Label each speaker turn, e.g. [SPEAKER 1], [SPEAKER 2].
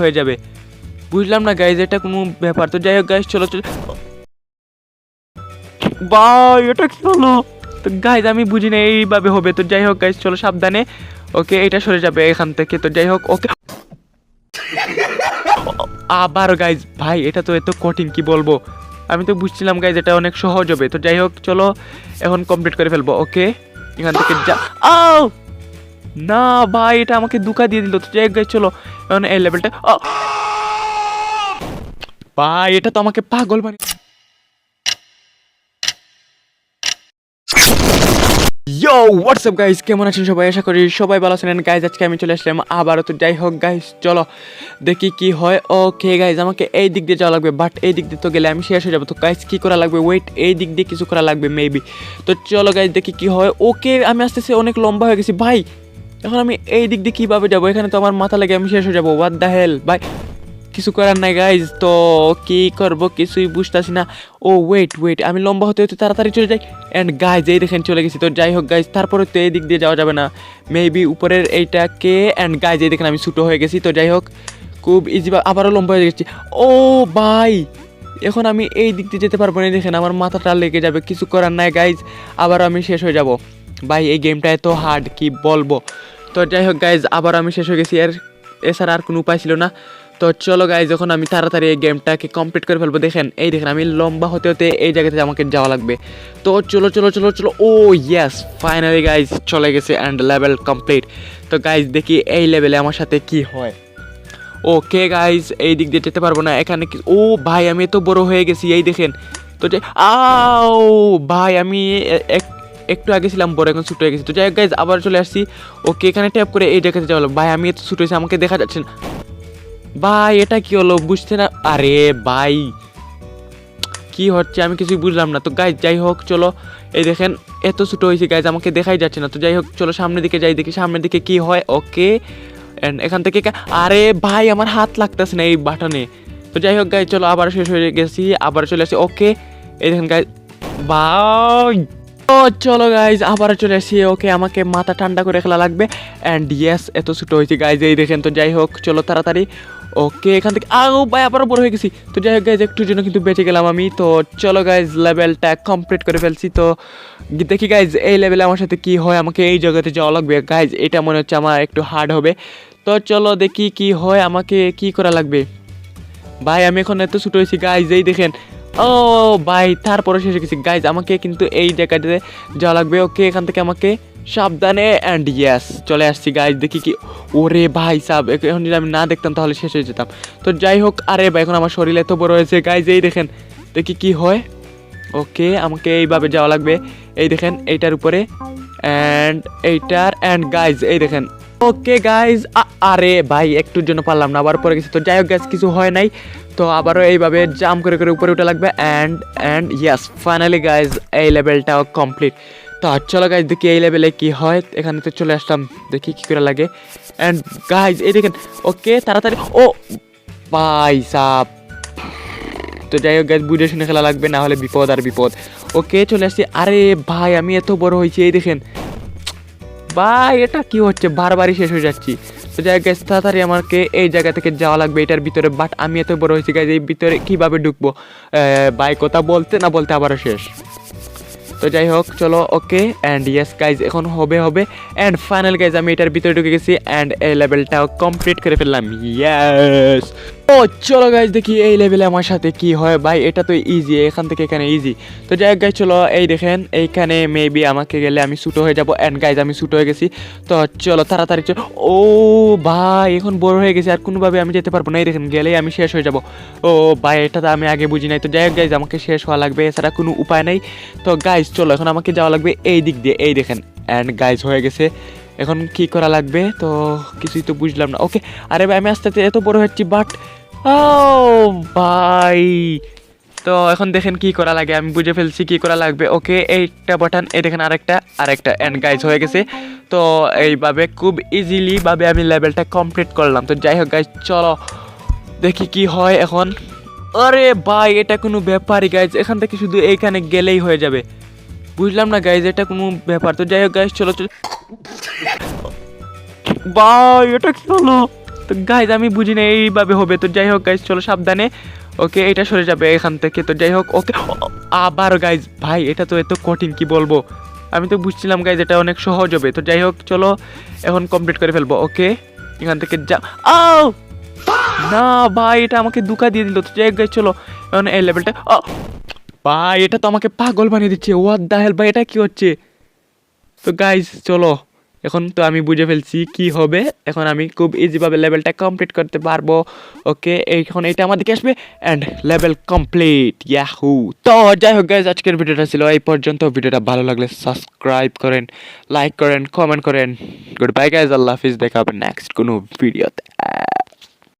[SPEAKER 1] হয়ে যাবে? বুঝলাম না গাইজ এটা কোনো ব্যাপার। তো যাই হোক গাইজ চলো চলো। ভাই, এটা কি হলো? তো গাইজ আমি বুঝি না, এইভাবে হবে। তো যাই হোক গাইজ চলো, সাবধানে। ওকে, এটা সরে যাবে এখান থেকে। তো যাই হোক, ওকে। আবার গাইজ ভাই, এটা তো এত কঠিন, কি বলব? আমি তো বুঝছিলাম গাইজ এটা অনেক সহজ হবে। তো যাই হোক, চলো, এখন কমপ্লিট করে ফেলব। ওকে, এখান থেকে যা আও না ভাই, এটা আমাকে দুকা দিয়ে দিল। তো হোক গাইজ চলো। এই লেভেলটা ভাই, এটা তো আমাকে পাগল বানিয়ে ইয়ো হোয়াটসঅ্যাপ গাইস কেমন আছেন সবাই? আশা করি সবাই ভালো আছেন। গাইজ আজকে আমি চলে আসলাম আবারও। তো যাই হোক গাইস চলো। দেখি কি হয়। ওকে গাইজ আমাকে এই দিক দিয়ে যাওয়া লাগবে বাট এই দিক দিয়ে তো গেলে আমি শেষ হয়ে যাব। তো গাইজ কি করা লাগবে? ওয়েট এই দিক দিয়ে কিছু করা লাগবে মেবি তো চলো গাইজ দেখি কি হয়। ওকে আমি আসতেছি অনেক লম্বা হয়ে গেছি। ভাই এখন আমি এই দিক দিয়ে কীভাবে যাব? এখানে তো আমার মাথা লাগে আমি শেষ হয়ে যাব। ওয়াট দ্য হেল ভাই, কিছু করার নাই গাইজ তো কি করব? কিছুই বুঝতেছি না। ও ওয়েট ওয়েট আমি লম্বা হতে হতে তাড়াতাড়ি চলে যাই। অ্যান্ড গাইজ এই দেখেন চলে গেছি। তো যাই হোক গাইজ তারপরে তো এই দিক দিয়ে যাওয়া যাবে না। মেবি উপরের এইটাকে অ্যান্ড গাইজ এই দেখেন আমি ছোটো হয়ে গেছি। তো যাই হোক, খুব ইজি আবারও লম্বা হয়ে গেছি। ও, ভাই! এখন আমি এই দিক দিয়ে যেতে পারব না। দেখেন, আমার মাথাটা লেগে যাবে। কিছু করার নাই গাইজ আবার আমি শেষ হয়ে যাব। ভাই, এই গেমটা এত হার্ড কি বলব? তো যাই হোক গাইজ আবার আমি শেষ হয়ে গেছি। আর এছাড়া আর কোনো উপায় ছিল না। তো চলো গাইজ যখন আমি তাড়াতাড়ি এই গেমটাকে কমপ্লিট করে ফেলব, দেখেন, এই দেখেন, আমি লম্বা হতে হতে এই জায়গাতে আমাকে যাওয়া লাগবে। তো চলো চলো চলো চলো, ও ইয়েস ফাইনালি গাইজ চলে গেছে অ্যান্ড লেভেল কমপ্লিট তো গাইজ দেখি এই লেভেলে আমার সাথে কি হয়। ওকে গাইজ এই দিক দিয়ে যেতে পারব না, এখানে কি, ও, ভাই, আমি এত বড় হয়ে গেছি, এই দেখেন। তো যে, আও, ভাই, আমি এক- একটু আগে ছিলাম, বড় এখন ছোটো হয়ে গেছি। তো যাই গাইজ আবার চলে আসছি। ওকে, এখানে ট্যাপ করে এই জায়গাতে যাওয়া। ভাই, আমি এত ছোটো হয়েছি, আমাকে দেখা যাচ্ছে না। ভাই, এটা কি হলো? বুঝতে না আরে ভাই, কি হচ্ছে? আমি কিছুই বুঝলাম না। তো গাইজ যাই হোক, চলো। এই দেখেন, এত ছোটো হয়েছে গাইজ আমাকে দেখাই যাচ্ছে না। তো যাই হোক, চলো সামনের দিকে যাই, দেখি সামনের দিকে কি হয়। ওকে এন্ড এখান থেকে আরে ভাই, আমার হাত লাগতেছে না এই বাটনে। তো যাই হোক গাইজ চলো, আবার শেষ হয়ে গেছি, আবার চলে আসি। ওকে, এই দেখেন গাইজ ভাই। ও, চলো গাইজ আবার চলে আসি। ওকে, আমাকে মাথা ঠান্ডা করে খেলা লাগবে। অ্যান্ড ইয়েস এত ছোটো হয়েছে গাইজ এই দেখেন তো, যাই হোক, চলো তাড়াতাড়ি। ওকে, এখান থেকে আও ভাই, আবারও বড় হয়ে গেছি। তো যাই হোক গাইজ একটুর জন্য কিন্তু বেঁচে গেলাম আমি। তো চলো গাইজ লেভেলটা কমপ্লিট করে ফেলছি। তো দেখি গাইজ এই লেভেলে আমার সাথে কি হয়? আমাকে এই জায়গাতে যাওয়া লাগবে। গাইজ এটা মনে হচ্ছে আমার একটু হার্ড হবে। তো চলো দেখি কি হয়, আমাকে কি করা লাগবে? ভাই, আমি এখন এত ছোটো হয়েছি গাইজ এই দেখেন। ও, ভাই তারপরে শেষে গেছি। গাইজ আমাকে কিন্তু এই জায়গাটাতে যাওয়া লাগবে। ওকে এখান থেকে আমাকে সাবধানে অ্যান্ড ইয়েস চলে আসছি গাইজ দেখি কি। ওরে ভাই, সাব এখন যদি আমি না দেখতাম, তাহলে শেষ হয়ে যেতাম। তো যাই হোক, আরে ভাই, এখন আমার শরীর এত বড় হয়েছে গাইজ এই দেখেন, দেখি কি হয়। ওকে আমাকে এইভাবে যাওয়া লাগবে। এই দেখেন, এইটার উপরে অ্যান্ড এইটার অ্যান্ড গাইজ এই দেখেন ওকে গাইজ আরে ভাই, একটুর জন্য পারলাম না, আবার পরে গেছি। তো যাই হোক গাইজ কিছু হয় নাই। তো আবারও এইভাবে জাম করে করে উপরে উঠে লাগবে। And and yes finally guys এই লেভেলটাও কমপ্লিট তো চলো গাইজ দেখি এই লেভেলে কি হয়। এখানে তো চলে আসলাম, দেখি কি করে লাগে। অ্যান্ড গাইজ এই দেখেন ওকে তাড়াতাড়ি, ও, ভাই সাপ তো যাই হোক গ্যাস বুঝে শুনে খেলা লাগবে, না হলে বিপদ আর বিপদ। ওকে চলে আসছি। আরে ভাই, আমি এত বড় হয়েছি, এই দেখেন। ভাই, এটা কি হচ্ছে? বারবারই শেষ হয়ে যাচ্ছি। তো যাই গেছে তাড়াতাড়ি আমাকে এই জায়গা থেকে যাওয়া লাগবে, এটার ভিতরে। বাট আমি এত বড় হয়েছি গাইজ এই ভিতরে কীভাবে ঢুকবো? বাই কথা বলতে না বলতে আবারও শেষ? তো যাই হোক, চলো ওকে অ্যান্ড ইয়েস গাইজ এখন হবে হবে। অ্যান্ড ফাইনাল গাইজ আমি এটার ভিতরে ঢুকে গেছি অ্যান্ড এই লেভেলটাও কমপ্লিট করে ফেললাম। ইয়েস ও, চলো গাইজ দেখি এই লেভেলে আমার সাথে কি হয়। ভাই, এটা তো ইজি এখান থেকে এখানে ইজি তো যাই গাইজ চলো, এই দেখেন, এইখানে মেবি আমাকে গেলে আমি ছোটো হয়ে যাব। অ্যান্ড গাইজ আমি ছোটো হয়ে গেছি। তো চলো, তাড়াতাড়ি চলো ও, ভাই, এখন বড় হয়ে গেছে, আর কোনোভাবে আমি যেতে পারব না। এই দেখেন, গেলেই আমি শেষ হয়ে যাব। ও, ভাই, এটা তো আমি আগে বুঝি নাই। তো যাই গাইজ আমাকে শেষ হওয়া লাগবে, এছাড়া কোনো উপায় নেই। তো গাইজ চলো, এখন আমাকে যাওয়া লাগবে এই দিক দিয়ে। এই দেখেন অ্যান্ড গাইজ হয়ে গেছে। এখন কি করা লাগবে? তো কিছুই তো বুঝলাম না। ওকে আরে ভাই, আমি আস্তে আস্তে এত বড় হচ্ছি বাট ও ভাই। তো এখন দেখেন কি করা লাগে, আমি বুঝে ফেলছি কি করা লাগবে। ওকে এইটা বাটন এই দেখেন আরেকটা আরেকটা অ্যান্ড গাইজ হয়ে গেছে। তো এইভাবে খুব ইজিলি ভাবে আমি লেভেলটা কমপ্লিট করলাম। তো যাই হোক গাইজ চলো দেখি কি হয় এখন। আরে ভাই, এটা কোনো ব্যাপারই গাইজ এখান থেকে শুধু এইখানে গেলেই হয়ে যাবে। বুঝলাম না গাইজ এটা কোনো ব্যাপার। তো যাই হোক গাইজ চলো চলো। ভাই, এটা কি হলো? তো গাইজ আমি বুঝি না এইভাবে হবে। তো যাই হোক গাইজ চলো সাবধানে। ওকে এটা সরে যাবে এখান থেকে। তো যাই হোক ওকে আবার গাইজ ভাই, এটা তো এত কঠিন, কি বলব? আমি তো বুঝছিলাম গাইজ এটা অনেক সহজ হবে। তো যাই হোক, চলো এখন কমপ্লিট করে ফেলব ওকে এখান থেকে যা আও না, ভাই, এটা আমাকে দুকা দিয়ে দিল। তো যাই হোক গাইজ চলো এখন এই লেভেলটা ও ভাই, এটা তো আমাকে পাগল বানিয়ে দিচ্ছে। ওয়াট দা হেল ভাই, এটা কি হচ্ছে? তো গাইজ চলো। এখন তো আমি বুঝে ফেলছি কি হবে। এখন আমি খুব ইজিভাবে লেভেলটা কমপ্লিট করতে পারব। ওকে এখন এটা আমার দিকে আসবে অ্যান্ড লেভেল কমপ্লিট ইয়াহু তো যাই হোক গাইজ আজকের ভিডিওটা ছিল এই পর্যন্ত। ভিডিওটা ভালো লাগলে সাবস্ক্রাইব করেন লাইক করেন কমেন্ট করেন। গুড বাই গাইজ আল্লাহ হাফিজ, দেখা হবে নেক্সট কোনো ভিডিওতে